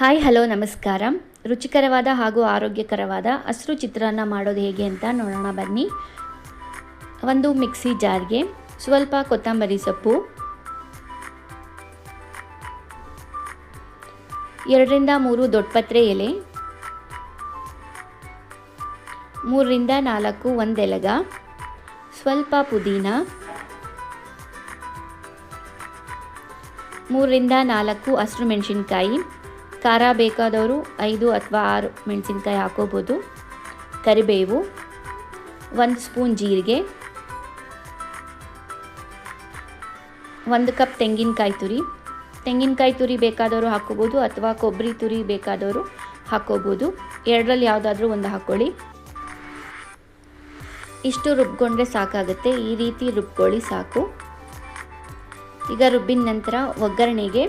Hi, hello, ನಮಸ್ಕಾರ. ರುಚಿಕರವಾದ ಹಾಗೂ ಆರೋಗ್ಯಕರವಾದ ಹಸಿರು ಚಿತ್ರಾನ್ನ ಮಾಡೋದು ಹೇಗೆ ಅಂತ ನೋಡೋಣ, ಬನ್ನಿ. ಒಂದು ಮಿಕ್ಸಿ ಜಾರ್ಗೆ ಸ್ವಲ್ಪ ಕೊತ್ತಂಬರಿ ಸೊಪ್ಪು, ಎರಡರಿಂದ ಮೂರು ದೊಡ್ಡಪತ್ರೆ ಎಲೆ, ಮೂರರಿಂದ ನಾಲ್ಕು ಒಂದೆಲಗ, ಸ್ವಲ್ಪ ಪುದೀನ, ಮೂರರಿಂದ ನಾಲ್ಕು ಹಸಿರು ಮೆಣಸಿನ್ಕಾಯಿ ಖಾರ ಬೇಕಾದವರು ಐದು ಅಥವಾ ಆರು ಮೆಣಸಿನ್ಕಾಯಿ ಹಾಕೋಬೋದು. ಕರಿಬೇವು, ಒಂದು ಸ್ಪೂನ್ ಜೀರಿಗೆ, ಒಂದು ಕಪ್ ತೆಂಗಿನಕಾಯಿ ತುರಿ. ತೆಂಗಿನಕಾಯಿ ತುರಿ ಬೇಕಾದವರು ಹಾಕೋಬೋದು ಅಥವಾ ಕೊಬ್ಬರಿ ತುರಿ ಬೇಕಾದವರು ಹಾಕೋಬೋದು. ಎರಡರಲ್ಲಿ ಯಾವುದಾದ್ರೂ ಒಂದು ಹಾಕ್ಕೊಳ್ಳಿ ಇಷ್ಟು ರುಬ್ಕೊಂಡ್ರೆ ಸಾಕಾಗುತ್ತೆ. ಈ ರೀತಿ ರುಬ್ಕೊಳ್ಳಿ ಸಾಕು. ಈಗ ರುಬ್ಬಿದ ನಂತರ ಒಗ್ಗರಣೆಗೆ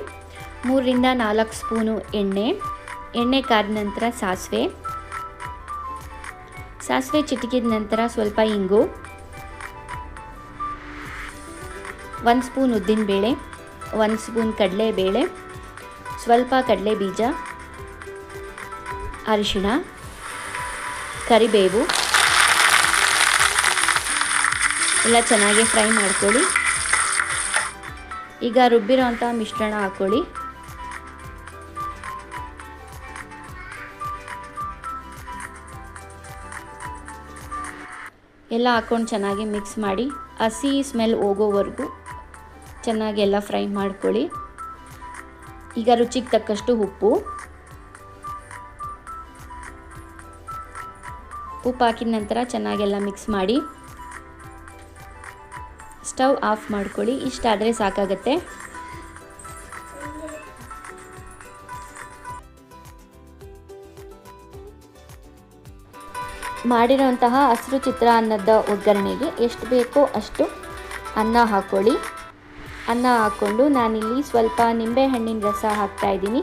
ಮೂರರಿಂದ ನಾಲ್ಕು ಸ್ಪೂನು ಎಣ್ಣೆ ಎಣ್ಣೆ ಕಾದ ನಂತರ ಸಾಸಿವೆ. ಸಾಸಿವೆ ಚಿಟಿಕಿದ ನಂತರ ಸ್ವಲ್ಪ ಇಂಗು. ಒಂದು ಸ್ಪೂನ್ ಉದ್ದಿನಬೇಳೆ, ಒಂದು ಸ್ಪೂನ್ ಕಡಲೆಬೇಳೆ, ಸ್ವಲ್ಪ ಕಡಲೆ ಬೀಜ ಅರಿಶಿಣ, ಕರಿಬೇವು. ಎಲ್ಲ ಚೆನ್ನಾಗಿ ಫ್ರೈ ಮಾಡ್ಕೊಳ್ಳಿ. ಈಗ ರುಬ್ಬಿರೋಂಥ ಮಿಶ್ರಣ ಹಾಕ್ಕೊಳ್ಳಿ. ಎಲ್ಲ ಹಾಕ್ಕೊಂಡು ಚೆನ್ನಾಗಿ ಮಿಕ್ಸ್ ಮಾಡಿ ಹಸಿ ಸ್ಮೆಲ್ ಹೋಗೋವರೆಗೂ ಚೆನ್ನಾಗಿ ಎಲ್ಲ ಫ್ರೈ ಮಾಡ್ಕೊಳ್ಳಿ. ಈಗ ರುಚಿಗೆ ತಕ್ಕಷ್ಟು ಉಪ್ಪು. ಉಪ್ಪು ಹಾಕಿದ ನಂತರ ಚೆನ್ನಾಗೆಲ್ಲ ಮಿಕ್ಸ್ ಮಾಡಿ ಸ್ಟವ್ ಆಫ್ ಮಾಡ್ಕೊಳ್ಳಿ. ಇಷ್ಟಾದರೆ ಸಾಕಾಗತ್ತೆ. ಮಾಡಿರೋಂತಹ ಹಸಿರು ಚಿತ್ರಾನ್ನದ ಒಗ್ಗರಣೆಗೆ ಎಷ್ಟು ಬೇಕೋ ಅಷ್ಟು ಅನ್ನ ಹಾಕ್ಕೊಳ್ಳಿ ಅನ್ನ ಹಾಕ್ಕೊಂಡು ನಾನಿಲ್ಲಿ ಸ್ವಲ್ಪ ನಿಂಬೆಹಣ್ಣಿನ ರಸ ಹಾಕ್ತಾ ಇದ್ದೀನಿ.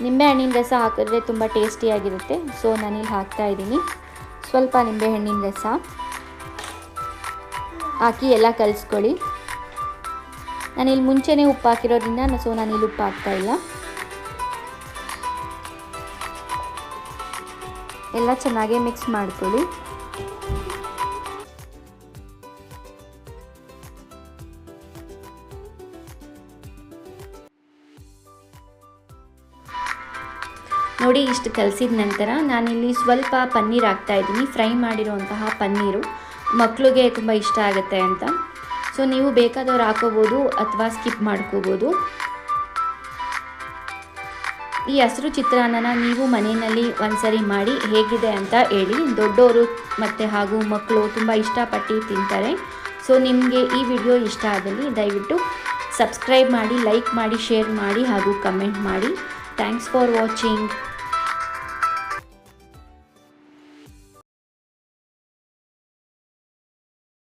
ನಿಂಬೆಹಣ್ಣಿನ ರಸ ಹಾಕಿದ್ರೆ ತುಂಬ ಟೇಸ್ಟಿಯಾಗಿರುತ್ತೆ ಸೊ, ನಾನಿಲ್ಲಿ ಹಾಕ್ತಾ ಇದ್ದೀನಿ. ಸ್ವಲ್ಪ ನಿಂಬೆಹಣ್ಣಿನ ರಸ ಹಾಕಿ ಎಲ್ಲ ಕಲಿಸ್ಕೊಳ್ಳಿ. ನಾನಿಲ್ಲಿ ಮುಂಚೆನೇ ಉಪ್ಪು ಹಾಕಿರೋದ್ರಿಂದ, ಸೊ ನಾನಿಲ್ಲಿ ಉಪ್ಪು ಹಾಕ್ತಾ ಎಲ್ಲ ಚೆನ್ನಾಗೇ ಮಿಕ್ಸ್ ಮಾಡ್ಕೊಳ್ಳಿ. ನೋಡಿ, ಇಷ್ಟು ಕಲಸಿದ ನಂತರ ನಾನಿಲ್ಲಿ ಸ್ವಲ್ಪ ಪನ್ನೀರ್ ಹಾಕ್ತಾ ಇದ್ದೀನಿ. ಫ್ರೈ ಮಾಡಿರುವಂತಹ ಪನ್ನೀರು ಮಕ್ಕಳಿಗೆ ತುಂಬ ಇಷ್ಟ ಆಗುತ್ತೆ ಅಂತ. ಸೊ, ನೀವು ಬೇಕಾದವ್ರು ಹಾಕೋಬೋದು ಅಥವಾ ಸ್ಕಿಪ್ ಮಾಡ್ಕೋಬೋದು. ಈ ಹಸಿರು ಚಿತ್ರಾನ್ನನ ನೀವು ಮನೆಯಲ್ಲಿ ಒಂದ್ಸರಿ ಮಾಡಿ ಹೇಗಿದೆ ಅಂತ ಹೇಳಿ ದೊಡ್ಡವರು ಮತ್ತು ಹಾಗೂ ಮಕ್ಕಳು ತುಂಬ ಇಷ್ಟಪಟ್ಟು ತಿಂತಾರೆ. ಸೊ ನಿಮಗೆ ಈ ವಿಡಿಯೋ ಇಷ್ಟ ಆದಲ್ಲಿ ದಯವಿಟ್ಟು ಸಬ್ಸ್ಕ್ರೈಬ್ ಮಾಡಿ ಲೈಕ್ ಮಾಡಿ ಶೇರ್ ಮಾಡಿ ಹಾಗೂ ಕಮೆಂಟ್ ಮಾಡಿ. Thanks for watching